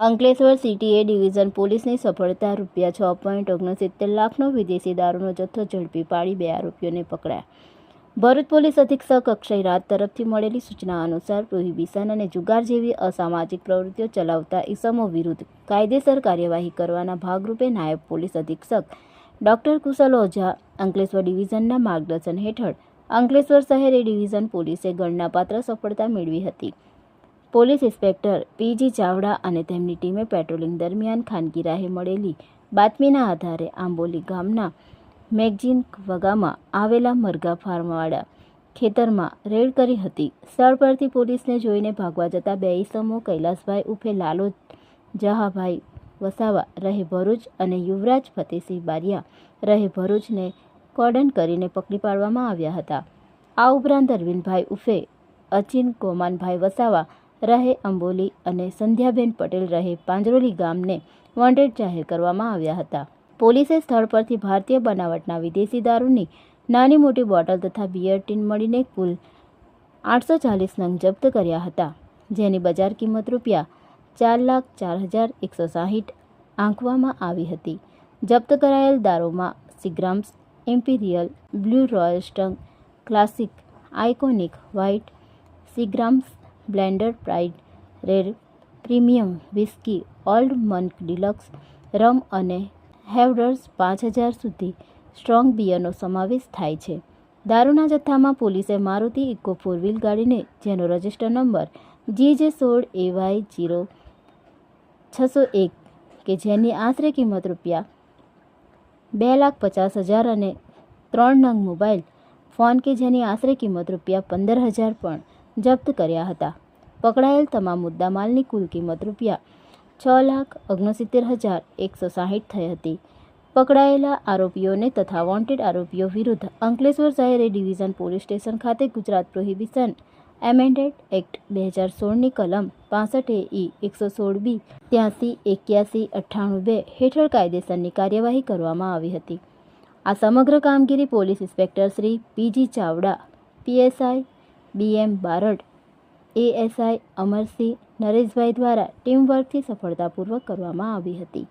Ankleshwar સીટીએ division પોલીસની સફળતા રૂપિયા છ પોઈન્ટ ઓગણસિત્તેર લાખનો વિદેશી દારૂનો જથ્થો ઝડપી પાડી બે આરોપીઓને પકડાયા. ભરૂચ પોલીસ અધિક્ષક અક્ષય રાજ તરફથી મળેલી સૂચના અનુસાર પ્રોહિબિશન અને જુગાર જેવી અસામાજિક પ્રવૃત્તિઓ ચલાવતા ઇસમો વિરુદ્ધ કાયદેસર કાર્યવાહી કરવાના ભાગરૂપે નાયબ પોલીસ અધિક્ષક ડોક્ટર કુશલ ઓઝા અંકલેશ્વર ડિવિઝનના માર્ગદર્શન હેઠળ અંકલેશ્વર શહેર એ ડિવિઝન પોલીસે ગણનાપાત્ર સફળતા મેળવી હતી. પોલીસ ઇન્સ્પેક્ટર પીજી ચાવડા અને તેમની ટીમે પેટ્રોલિંગ દરમિયાન ખાનગી રાહે મળેલી બાતમીના આધારે આંબોલી ગામના મેગજીન વગામાં આવેલા મરઘા ફાર્મવાળા ખેતરમાં રેડ કરી હતી. સ્થળ પરથી પોલીસને જોઈને ભાગવા જતા બે ઈસમો કૈલાસભાઈ ઉફે લાલો જહાભાઈ વસાવા રહે ભરૂચ અને યુવરાજ ફતેસિંહ બારિયા રહે ભરૂચને કોર્ડન કરીને પકડી પાડવામાં આવ્યા હતા. આ ઉપરાંત અરવિંદભાઈ ઉફે અચિન કોમાનભાઈ વસાવા રહે અંબોલી અને સંધ્યાબેન પટેલ રહે પાંજરોલી ગામને વોન્ટેડ જાહેર કરવામાં આવ્યા હતા. પોલીસે સ્થળ પરથી ભારતીય બનાવટના વિદેશી દારૂની નાની મોટી બોટલ તથા બિયર ટીન મળીને કુલ આઠસો ચાલીસ નંગ જપ્ત કર્યા હતા, જેની બજાર કિંમત રૂપિયા ચાર લાખ ચાર હજાર એકસો સાહીઠ આંકવામાં આવી હતી. જપ્ત કરાયેલ દારૂમાં Seagram's, imperial, blue royal stag, classic, iconic, white Seagram's blender pride red premium whisky old monk deluxe rum અને હેવડર્સ પાંચ હજાર સુધી સ્ટ્રોંગ બિયરનો સમાવેશ થાય છે. દારૂના જથ્થામાં પોલીસે મારુતિ ઇકો ફોર વ્હીલ ગાડીને, જેનો રજિસ્ટર નંબર જી જે સોળ એવાય જીરો છસો એક, કે જેની આશરે કિંમત રૂપિયા બે લાખ પચાસ હજાર અને ત્રણ નંગ મોબાઈલ ફોન કે જેની આશરે કિંમત રૂપિયા પંદર હજાર પણ જપ્ત કર્યા હતા. પકડાયેલ તમામ મુદ્દામાલની કુલ કિંમત રૂપિયા છ લાખ ઓગણસિત્તેર હજાર એકસો સાહીઠ થઈ હતી. પકડાયેલા આરોપીઓને તથા વોન્ટેડ આરોપીઓ વિરુદ્ધ અંકલેશ્વર શહેરે ડિવિઝન પોલીસ સ્ટેશન ખાતે ગુજરાત પ્રોહિબિશન એમેન્ડેડ એક્ટ બે હજાર સોળની કલમ પાસઠ એ ઈ એકસો સોળ બી ત્યાંસી એક્યાસી અઠ્ઠાણું બે હેઠળ કાયદેસરની કાર્યવાહી કરવામાં આવી હતી. આ સમગ્ર કામગીરી police inspector Shri PG Chavda PSI BM Barad. ASI Amarsinh Nareshbhai દ્વારા ટીમવર્કથી સફળતાપૂર્વક કરવામાં આવી હતી.